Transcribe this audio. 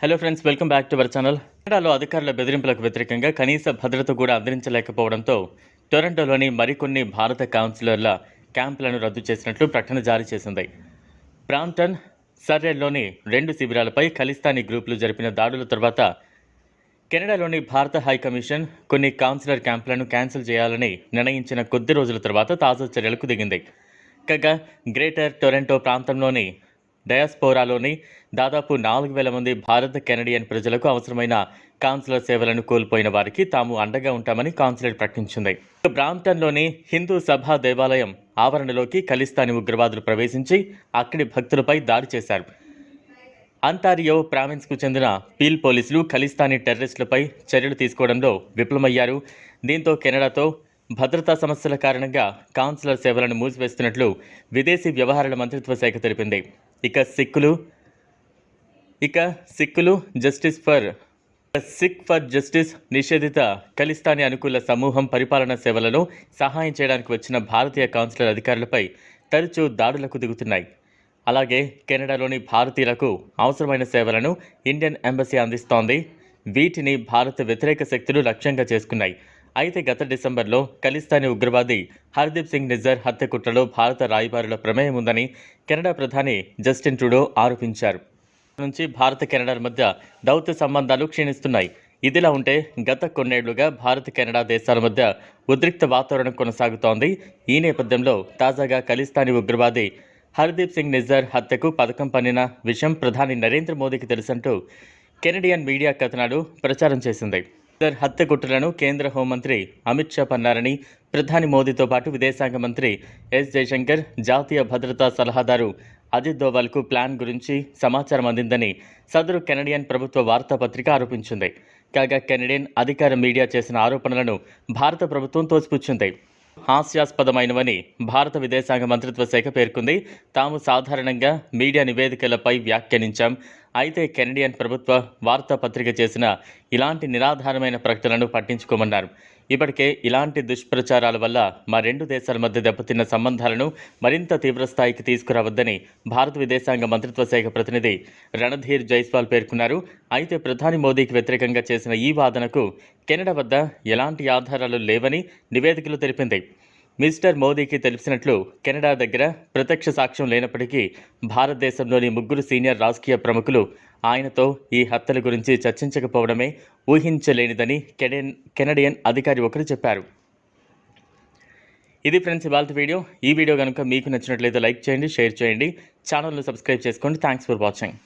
Hello friends welcome back to our channel కెనడాలో అధికారుల బెదిరింపులకు వ్యతిరేకంగా కనీస భద్రత కూడా అందించలేకపోవడంతో టొరంటోలోని మరికొన్ని భారత కౌన్సిలర్ల క్యాంపులను రద్దు చేసినట్లు ప్రకటన జారీ చేసింది. ప్రాంప్టన్ సర్రెల్లోని రెండు శిబిరాలపై ఖలిస్తానీ గ్రూపులు జరిపిన దాడుల తర్వాత కెనడాలోని భారత హై కమిషన్ కొన్ని కౌన్సిలర్ క్యాంపులను క్యాన్సిల్ చేయాలని నిర్ణయించిన కొద్ది రోజుల తర్వాత తాజా చర్యలకు దిగింది. కాగా గ్రేటర్ టొరంటో ప్రాంతంలోని డయాస్పోరాలోని దాదాపు నాలుగు వేల మంది భారత కెనడియన్ ప్రజలకు అవసరమైన కౌన్సిలర్ సేవలను కోల్పోయిన వారికి తాము అండగా ఉంటామని కాన్సులేట్ ప్రకటించింది. బ్రాంప్టన్లోని హిందూ సభా దేవాలయం ఆవరణలోకి ఖలిస్తానీ ఉగ్రవాదులు ప్రవేశించి అక్కడి భక్తులపై దాడి చేశారు. అంటారియో ప్రావిన్స్కు చెందిన పీల్ పోలీసులు ఖలిస్తానీ టెర్రరిస్టులపై చర్యలు తీసుకోవడంలో విఫలమయ్యారు. దీంతో కెనడాతో భద్రతా సమస్యల కారణంగా కౌన్సిలర్ సేవలను మూసివేస్తున్నట్లు విదేశీ వ్యవహారాల మంత్రిత్వ శాఖ తెలిపింది. ఇక సిక్కులు. ఇక సిక్కులు justice for Sikh for justice నిషేధిత ఖలిస్తానీ అనుకూల సమూహం పరిపాలనా సేవలలో సహాయం చేయడానికి వచ్చిన భారతీయ కౌన్సిలర్ అధికారులపై తరచూ దాడులకు దిగుతున్నాయి. అలాగే కెనడాలోని భారతీయులకు అవసరమైన సేవలను ఇండియన్ ఎంబసీ అందిస్తోంది. వీటిని భారత వ్యతిరేక శక్తులు లక్ష్యంగా చేసుకున్నాయి. అయితే గత డిసెంబర్లో ఖలిస్తానీ ఉగ్రవాది హర్దీప్ సింగ్ నిజర్ హత్య కుట్రలో భారత రాయబారుల ప్రమేయం ఉందని కెనడా ప్రధాని జస్టిన్ ట్రూడో ఆరోపించారు. నుంచి భారత కెనడాల మధ్య దౌత్య సంబంధాలు క్షీణిస్తున్నాయి. ఇదిలా ఉంటే గత కొన్నేళ్ళుగా భారత్ కెనడా దేశాల మధ్య ఉద్రిక్త వాతావరణం కొనసాగుతోంది. ఈ నేపథ్యంలో తాజాగా ఖలిస్తానీ ఉగ్రవాది హర్దీప్ సింగ్ నిజర్ హత్యకు పథకం పన్నిన విషయం ప్రధాని నరేంద్ర మోదీకి తెలుసంటూ కెనడియన్ మీడియా కథనాలు ప్రచారం చేసింది. హత్య కుట్రలను కేంద్ర హోంమంత్రి అమిత్ షా పన్నారని ప్రధాని మోదీతో పాటు విదేశాంగ మంత్రి ఎస్ జయశంకర్ జాతీయ భద్రతా సలహాదారు అజిత్ దోవల్కు ప్లాన్ గురించి సమాచారం అందిందని సదరు కెనడియన్ ప్రభుత్వ వార్తాపత్రిక ఆరోపించింది. కాగా కెనడియన్ అధికార మీడియా చేసిన ఆరోపణలను భారత ప్రభుత్వం తోసిపుచ్చింది. హాస్యాస్పదమైనవని భారత విదేశాంగ మంత్రిత్వ శాఖ పేర్కొంది. తాము సాధారణంగా మీడియా నివేదికలపై వ్యాఖ్యానించాం. అయితే కెనడియన్ ప్రభుత్వ వార్తాపత్రిక చేసిన ఇలాంటి నిరాధారమైన ప్రకటనలను పట్టించుకోమన్నారు. ఇప్పటికే ఇలాంటి దుష్ప్రచారాల వల్ల మా రెండు దేశాల మధ్య దెబ్బతిన్న సంబంధాలను మరింత తీవ్రస్థాయికి తీసుకురావద్దని భారత విదేశాంగ మంత్రిత్వ శాఖ ప్రతినిధి రణధీర్ జైస్వాల్ పేర్కొన్నారు. అయితే ప్రధాని మోదీకి వ్యతిరేకంగా చేసిన ఈ వాదనకు కెనడా వద్ద ఎలాంటి ఆధారాలు లేవని నివేదికలు తెలిపింది. మిస్టర్ మోదీకి తెలిసినట్లు కెనడా దగ్గర ప్రత్యక్ష సాక్ష్యం లేనప్పటికీ భారతదేశంలోని ముగ్గురు సీనియర్ రాజకీయ ప్రముఖులు ఆయనతో ఈ హత్యల గురించి చర్చించకపోవడమే ఊహించలేనిదని కెనడియన్ కెనడియన్ అధికారి ఒకరు చెప్పారు. ఇది ఫ్రెండ్స్ ఇవాళ వీడియో. ఈ వీడియో కనుక మీకు నచ్చినట్లయితే లైక్ చేయండి షేర్ చేయండి. ఛానల్ను సబ్స్క్రైబ్ చేసుకోండి. Thanks for watching.